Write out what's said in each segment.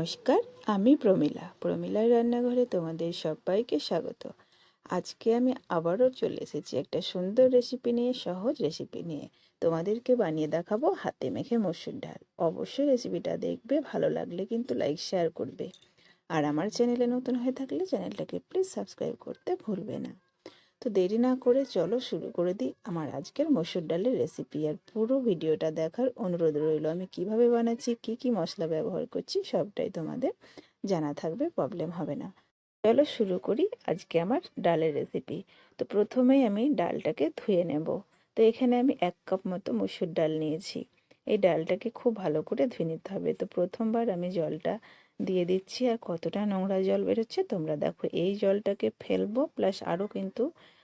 নমস্কার, আমি প্রমীলা। প্রমীলার রান্নাঘরে তোমাদের সবাইকে স্বাগত। আজকে আমি আবারও চলে এসেছি একটা সুন্দর রেসিপি নিয়ে, সহজ রেসিপি নিয়ে। তোমাদেরকে বানিয়ে দেখাবো হাতে মেখে মসুর ডাল। অবশ্যই রেসিপিটা দেখবে, ভালো লাগলে কিন্তু লাইক শেয়ার করবে। আর আমার চ্যানেলে নতুন হয়ে থাকলে চ্যানেলটাকে প্লিজ সাবস্ক্রাইব করতে ভুলবে না। তো দেরি না করে চলো শুরু করে দিই আমার আজকের মসুর ডালের রেসিপি আর পুরো ভিডিওটা দেখার অনুরোধ রইল, আমি কীভাবে বানাচ্ছি, কি কি মশলা ব্যবহার করছি, সবটাই তোমাদের জানা থাকবে প্রবলেম হবে না। চলো শুরু করি আজকে আমার ডালের রেসিপি তো প্রথমেই আমি ডালটাকে ধুয়ে নেব। তো এখানে আমি এক কাপ মতো মসুর ডাল নিয়েছি। এই ডালটাকে খুব ভালো করে ধুয়ে নিতে হবে। তো প্রথমবার আমি জলটা দিয়ে দিচ্ছি আর কতটা নোংরা জল বেরোচ্ছে তোমরা দেখো, এই জলটাকে ফেলব প্লাস আরও কিন্তু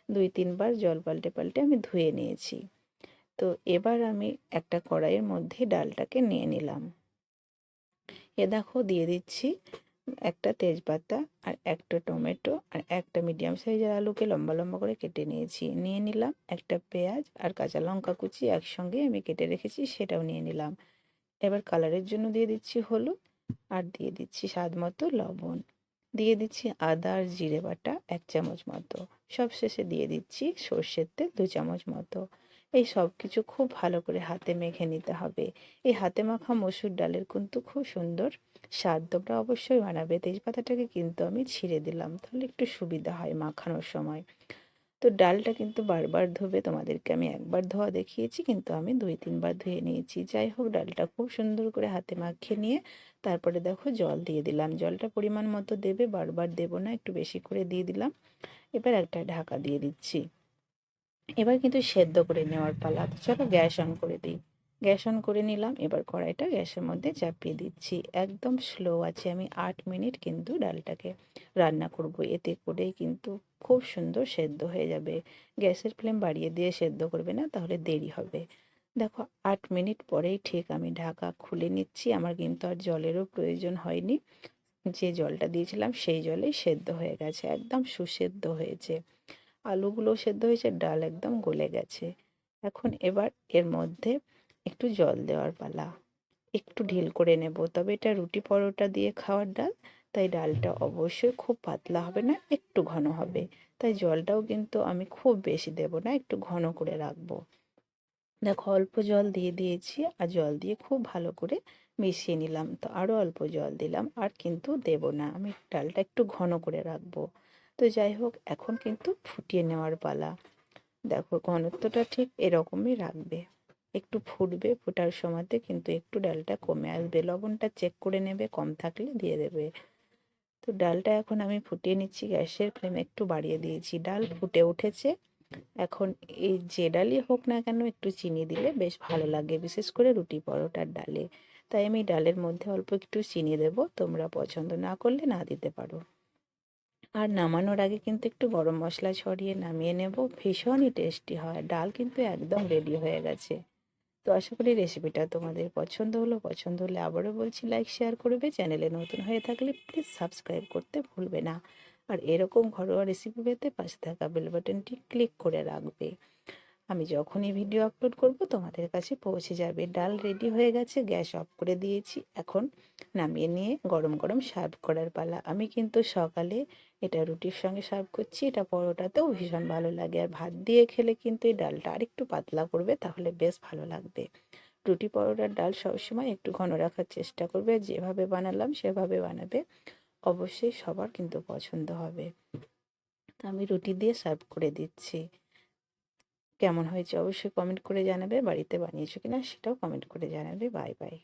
দুই তিনবার জল পাল্টে পাল্টে আমি ধুয়ে নিয়েছি। তো এবার আমি একটা কড়াইয়ের মধ্যে ডালটাকে নিয়ে নিলাম। এ দেখো দিয়ে দিচ্ছি একটা তেজপাতা আর একটা টমেটো আর একটা মিডিয়াম সাইজের আলুকে লম্বা লম্বা করে কেটে নিয়েছি। নিয়ে নিলাম একটা পেঁয়াজ আর কাঁচা লঙ্কা কুচি একসঙ্গে আমি কেটে রেখেছি, সেটাও নিয়ে নিলাম। এবার কালারের জন্য দিয়ে দিচ্ছি হলুদ আর দিয়ে দিচ্ছি স্বাদ মতো লবণ। দিয়ে দিচ্ছি আদা আর জিরে বাটা এক চামচ মতো। সব শেষে দিয়ে দিচ্ছি সর্ষের তেল দু চামচ মতো। এই সব কিছু খুব ভালো করে হাতে মেখে নিতে হবে। এই হাতে মাখা মসুর ডালের কিন্তু খুব সুন্দর স্বাদ। তোমরা অবশ্যই বানাবে। তেজপাতাটাকে কিন্তু আমি ছিঁড়ে দিলাম। তাহলে একটু সুবিধা হয় মাখানোর সময়। তো ডালটা কিন্তু বারবার ধোবে তোমাদেরকে আমি একবার ধোয়া দেখিয়েছি, কিন্তু আমি দুই তিনবার ধুয়ে নিয়েছি। যাই হোক, ডালটা খুব সুন্দর করে হাতে মাখিয়ে নিয়ে তারপরে দেখো জল দিয়ে দিলাম। জলটা পরিমাণ মতো দেবে, বারবার দেব না, একটু বেশি করে দিয়ে দিলাম। এবার একটা ঢাকা দিয়ে দিচ্ছি। এবার কিন্তু সেদ্ধ করে নেওয়ার পালা। চলো গ্যাস অন করে দিই। গ্যাস অন করে নিলাম। এবার কড়াইটা গ্যাসের মধ্যে চাপিয়ে দিচ্ছি। একদম স্লো আছে। আমি আট মিনিট কিন্তু ডালটাকে রান্না করব। এতে করেই কিন্তু খুব সুন্দর সেদ্ধ হয়ে যাবে। গ্যাসের ফ্লেম বাড়িয়ে দিয়ে সেদ্ধ করবে না, তাহলে দেরি হবে। দেখো, আট মিনিট পরেই ঠিক আমি ঢাকা খুলে নিচ্ছি। আমার কিন্তু আর জলেরও প্রয়োজন হয়নি। যে জলটা দিয়েছিলাম, সেই জলেই সেদ্ধ হয়ে গেছে, একদম সুসেদ্ধ হয়েছে। আলুগুলো সেদ্ধ হয়েছে, ডাল একদম গলে গেছে। এখন এবার এর মধ্যে একটু জল দেওয়ার পালা। একটু ঢিল করে নেব, তবে এটা রুটি পরোটা দিয়ে খাওয়ার ডাল তাই ডালটা অবশ্যই খুব পাতলা হবে না, একটু ঘন হবে। তাই জলটাও কিন্তু আমি খুব বেশি দেব না, একটু ঘন করে রাখব। দেখো, অল্প জল দিয়ে দিয়েছি আর জল দিয়ে খুব ভালো করে মিশিয়ে নিলাম। তো আরও অল্প জল দিলাম আর কিন্তু দেব না, আমি ডালটা একটু ঘন করে রাখব। তো যাই হোক, এখন কিন্তু ফুটিয়ে নেওয়ার পালা। দেখো, ঘনত্বটা ঠিক এরকমই রাখবে। একটু ফুটবে, ফোটার সময়তে কিন্তু একটু ডালটা কমে আসবে। লবণটা চেক করে নেবে, কম থাকলে দিয়ে দেবে। তো ডালটা এখন আমি ফুটিয়ে নিচ্ছি, গ্যাসের ফ্লেম একটু বাড়িয়ে দিয়েছি। ডাল ফুটে উঠেছে। এখন এই যে ডালই হোক না কেন একটু চিনি দিলে বেশ ভালো লাগে, বিশেষ করে রুটি পরোটার ডালে। তাই আমি ডালের মধ্যে অল্প একটু চিনি দেবো, তোমরা পছন্দ না করলে না দিতে পারো। আর নামানোর আগে কিন্তু একটু গরম মশলা ছড়িয়ে নামিয়ে নেব, ভীষণই টেস্টি হয়। ডাল কিন্তু একদম রেডি হয়ে গেছে। তো আশা করি রেসিপিটা তোমাদের পছন্দ হলো, পছন্দ হলে আবারও বলছি লাইক শেয়ার করবে। চ্যানেলে নতুন হয়ে থাকলে প্লিজ সাবস্ক্রাইব করতে ভুলবে না। আর এরকম ঘরোয়া রেসিপি পেতে পাশে থাকা বেল বাটনটি ক্লিক করে রাখবে। আমি যখনই ভিডিও আপলোড করব, তোমাদের কাছে পৌঁছে যাবে। ডাল রেডি হয়ে গেছে, গ্যাস অফ করে দিয়েছি। এখন নামিয়ে নিয়ে গরম গরম সার্ভ করার পালা। আমি কিন্তু সকালে এটা রুটির সঙ্গে সার্ভ করছি, এটা পরোটাতেও ভীষণ ভালো লাগে। আর ভাত দিয়ে খেলে কিন্তু এই ডালটা আরেকটু পাতলা করবে, তাহলে বেশ ভালো লাগবে। রুটি পরোটার ডাল সবসময় একটু ঘন রাখার চেষ্টা করবে। যেভাবে বানালাম, সেভাবে বানাবে। অবশ্যই সবার কিন্তু পছন্দ হবে। তা আমি রুটি দিয়ে সার্ভ করে দিচ্ছি। কেমন হয়েছে অবশ্যই কমেন্ট করে জানাবে, বাড়িতে বানিয়েছো কিনা সেটাও কমেন্ট করে জানাবে বাই বাই